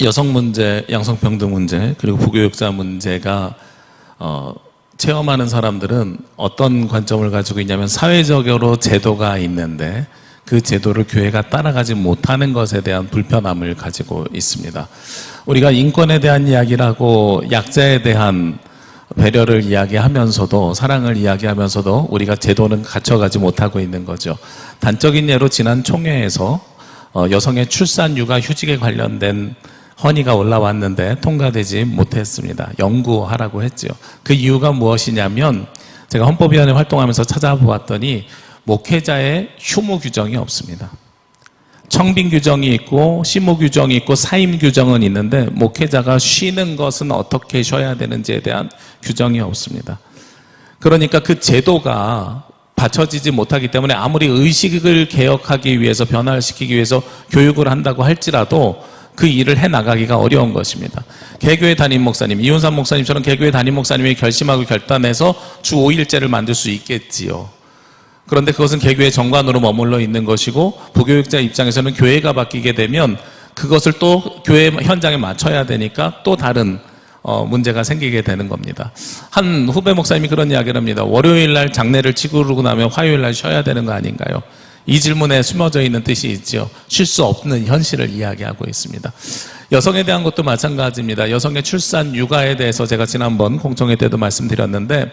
여성 문제, 양성평등 문제, 그리고 부교육자 문제가 어, 체험하는 사람들은 어떤 관점을 가지고 있냐면 사회적으로 제도가 있는데 그 제도를 교회가 따라가지 못하는 것에 대한 불편함을 가지고 있습니다. 우리가 인권에 대한 이야기를 하고 약자에 대한 배려를 이야기하면서도 사랑을 이야기하면서도 우리가 제도는 갖춰가지 못하고 있는 거죠. 단적인 예로 지난 총회에서 어, 여성의 출산 육아 휴직에 관련된 헌의가 올라왔는데 통과되지 못했습니다. 연구하라고 했죠. 그 이유가 무엇이냐면 제가 헌법위원회 활동하면서 찾아보았더니 목회자의 휴무 규정이 없습니다. 청빙 규정이 있고 시무 규정이 있고 사임 규정은 있는데 목회자가 쉬는 것은 어떻게 쉬어야 되는지에 대한 규정이 없습니다. 그러니까 그 제도가 받쳐지지 못하기 때문에 아무리 의식을 개혁하기 위해서 변화를 시키기 위해서 교육을 한다고 할지라도 그 일을 해 나가기가 어려운 것입니다. 개교회 담임 목사님, 이윤삼 목사님처럼 개교회 담임 목사님이 결심하고 결단해서 주 5일제를 만들 수 있겠지요. 그런데 그것은 개교의 정관으로 머물러 있는 것이고 부교육자 입장에서는 교회가 바뀌게 되면 그것을 또 교회 현장에 맞춰야 되니까 또 다른 어, 문제가 생기게 되는 겁니다. 한 후배 목사님이 그런 이야기를 합니다. 월요일 날 장례를 치르고 나면 화요일 날 쉬어야 되는 거 아닌가요? 이 질문에 숨어져 있는 뜻이 있죠. 쉴 수 없는 현실을 이야기하고 있습니다. 여성에 대한 것도 마찬가지입니다. 여성의 출산 육아에 대해서 제가 지난번 공청회 때도 말씀드렸는데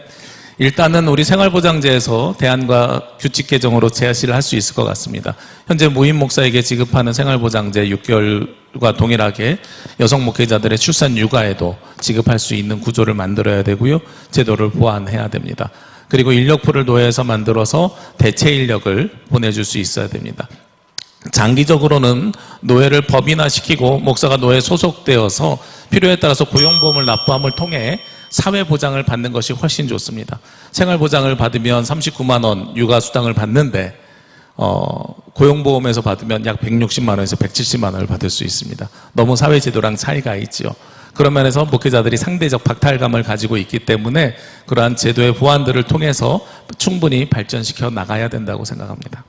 일단은 우리 생활보장제에서 대안과 규칙 개정으로 제시를 할 수 있을 것 같습니다. 현재 무임 목사에게 지급하는 생활보장제 6개월 과 동일하게 여성 목회자들의 출산 육아에도 지급할 수 있는 구조를 만들어야 되고요. 제도를 보완해야 됩니다. 그리고 인력풀을 노예에서 만들어서 대체 인력을 보내줄 수 있어야 됩니다. 장기적으로는 노예를 법인화시키고 목사가 노예 소속되어서 필요에 따라서 고용보험을 납부함을 통해 사회보장을 받는 것이 훨씬 좋습니다. 생활보장을 받으면 39만 원 육아수당을 받는데 어, 고용보험에서 받으면 약 160만 원에서 170만 원을 받을 수 있습니다. 너무 사회제도랑 차이가 있죠. 그런 면에서 목회자들이 상대적 박탈감을 가지고 있기 때문에 그러한 제도의 보완들을 통해서 충분히 발전시켜 나가야 된다고 생각합니다.